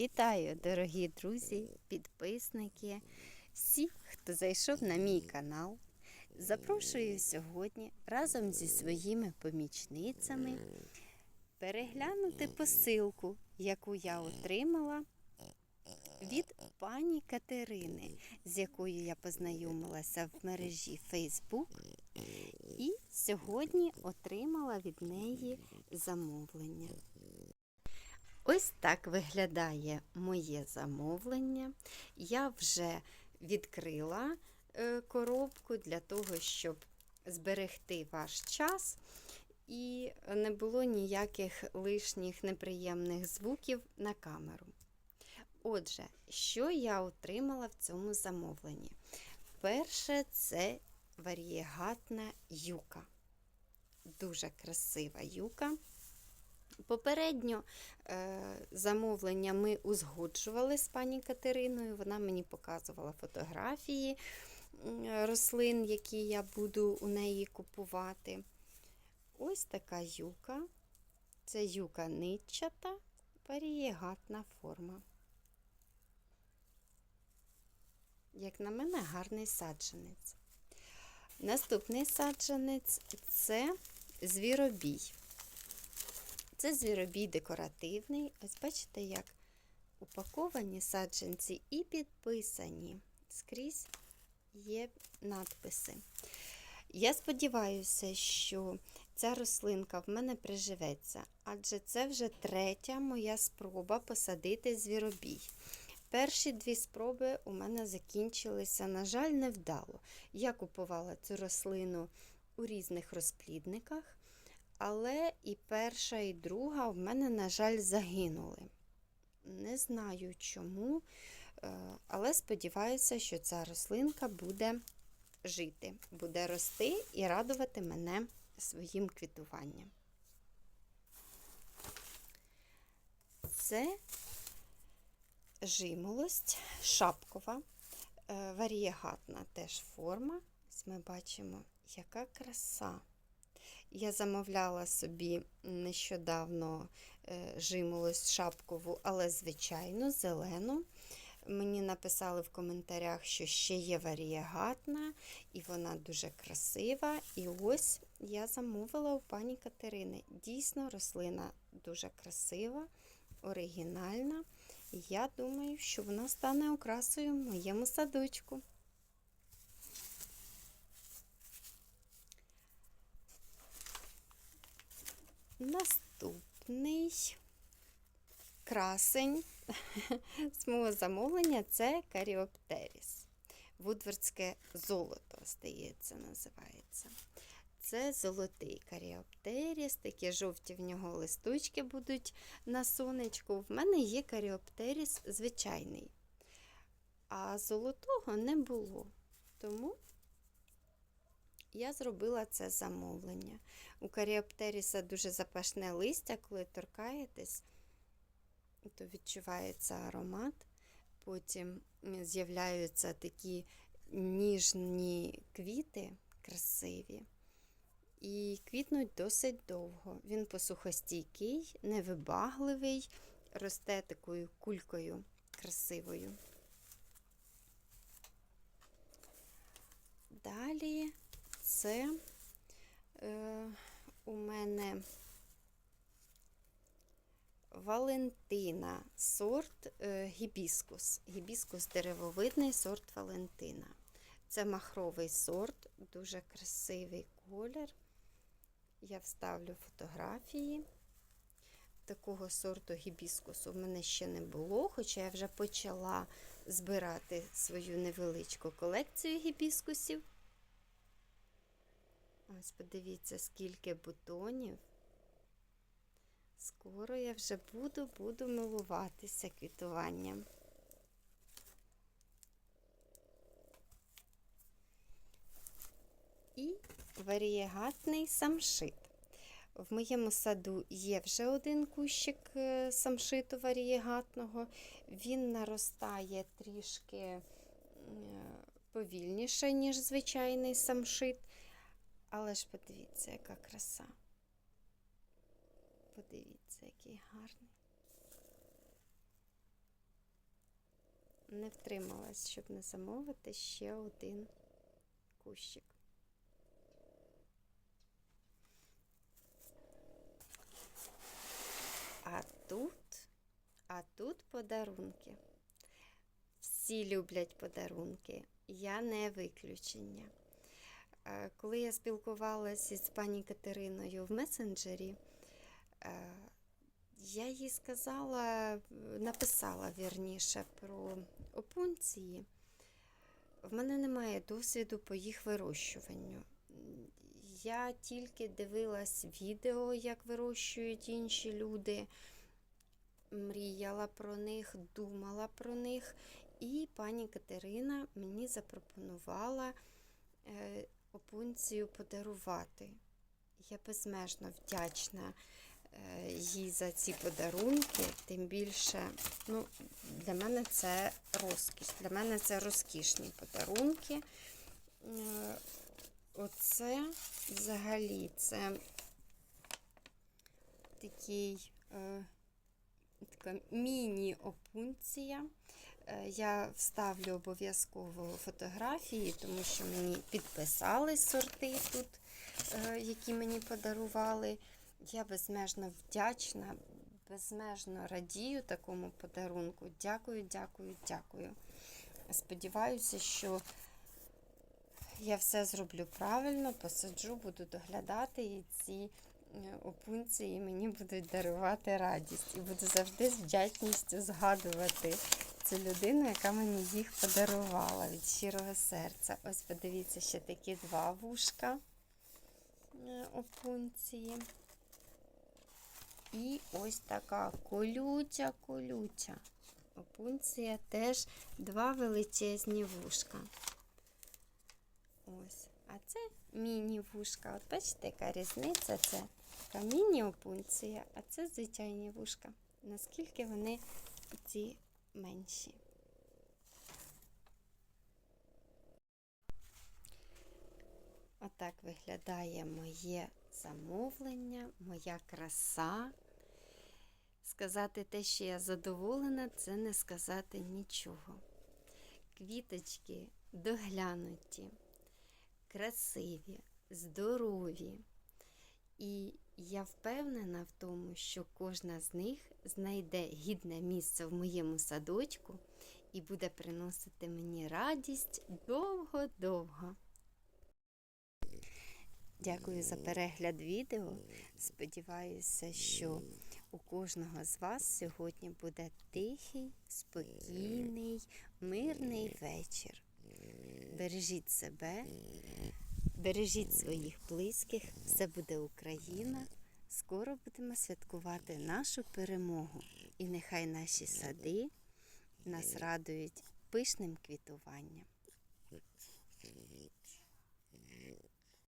Вітаю, дорогі друзі, підписники, всі, хто зайшов на мій канал. Запрошую сьогодні разом зі своїми помічницями переглянути посилку, яку я отримала від пані Катерини, з якою я познайомилася в мережі Facebook. І сьогодні отримала від неї замовлення. Ось так виглядає моє замовлення. Я вже відкрила е, коробку для того, щоб зберегти ваш час і не було ніяких лишніх неприємних звуків на камеру. Отже, що я отримала в цьому замовленні? Перше, це варієгатна юка. Дуже красива юка. Попередньо е, замовлення ми узгоджували з пані Катериною. Вона мені показувала фотографії рослин, які я буду у неї купувати. Ось така юка. Це юка нитчата, варієгатна форма. Як на мене, гарний саджанець. Наступний саджанець це звіробій. Це звіробій декоративний. Ось бачите, як упаковані саджанці і підписані. Скрізь є надписи. Я сподіваюся, що ця рослинка в мене приживеться, адже це вже третя моя спроба посадити звіробій. Перші дві спроби у мене закінчилися, на жаль, невдало. Я купувала цю рослину у різних розплідниках. Але і перша, і друга в мене, на жаль, загинули. Не знаю чому, е, але сподіваюся, що ця рослинка буде жити, буде рости і радувати мене своїм квітуванням. Це жимолость шапкова, е, варієгатна теж форма. Ось ми бачимо, яка краса. Я замовляла собі нещодавно е, жимолость шапкову, але звичайно, зелену. Мені написали в коментарях, що ще є варієгатна, і вона дуже красива. І ось я замовила у пані Катерини. Дійсно, рослина дуже красива, оригінальна. Я думаю, що вона стане окрасою в моєму садочку. Наступний красень з мого замовлення це каріоптеріс. Вудвардське золото, здається, називається. Це золотий каріоптеріс, такі жовті в нього листочки будуть на сонечку. В мене є каріоптеріс звичайний, а золотого не було. Тому я зробила це замовлення. У каріоптеріса дуже запашне листя, коли торкаєтесь, то відчувається аромат. Потім з'являються такі ніжні квіти, красиві. І квітнуть досить довго. Він посухостійкий, невибагливий, росте такою кулькою красивою. Далі це е, у мене Валентина, сорт е, гібіскус. Гібіскус деревовидний сорт Валентина. Це махровий сорт, дуже красивий колір. Я вставлю фотографії. Такого сорту гібіскусу в мене ще не було, хоча я вже почала збирати свою невеличку колекцію гібіскусів. Ось подивіться, скільки бутонів. Скоро я вже буду, буду милуватися квітуванням. І варієгатний самшит. В моєму саду є вже один кущик е, самшиту варієгатного. Він наростає трішки е, повільніше, ніж звичайний самшит. Але ж подивіться, яка краса. Подивіться, який гарний. не втрималась, щоб не замовити ще один кущик. А тут, а тут подарунки. Всі люблять подарунки. Я не виключення. Е, Коли я спілкувалася з пані Катериною в месенджері, е, я їй сказала, написала вірніше про опунції. В мене немає досвіду по їх вирощуванню. Я тільки дивилась відео, як вирощують інші люди, мріяла про них, думала про них, і пані Катерина мені запропонувала е, опунцію подарувати. Я безмежно вдячна е, їй за ці подарунки, тим більше, ну, для мене це розкіш. Для мене це розкішні подарунки. Е, Оце взагалі це такий, е, така міні-опунція. Е, Я вставлю обов'язково фотографії, тому що мені підписали сорти тут, е, які мені подарували. Я безмежно вдячна, безмежно радію такому подарунку. Дякую, дякую, дякую. Сподіваюся, що я все зроблю правильно, посаджу, буду доглядати і ці е, опунції мені будуть дарувати радість. І буду завжди з вдячністю згадувати цю людину, яка мені їх подарувала від щирого серця. Ось подивіться, ще такі два вушка е, опунції. І ось така колюча, колюча. Опунція теж два величезні вушка. Ось. А це міні-вушка. От бачите, яка різниця? Це така міні-опунція, а це звичайні вушка. Наскільки вони ці менші. Отак виглядає моє замовлення, моя краса. Сказати те, що я задоволена, це не сказати нічого. Квіточки доглянуті, красиві, здорові. І я впевнена в тому, що кожна з них знайде гідне місце в моєму садочку і буде приносити мені радість довго-довго. Дякую за перегляд відео. Сподіваюся, що у кожного з вас сьогодні буде тихий, спокійний, мирний вечір. Бережіть себе, бережіть своїх близьких, все буде Україна. Скоро будемо святкувати нашу перемогу. І нехай наші сади нас радують пишним квітуванням.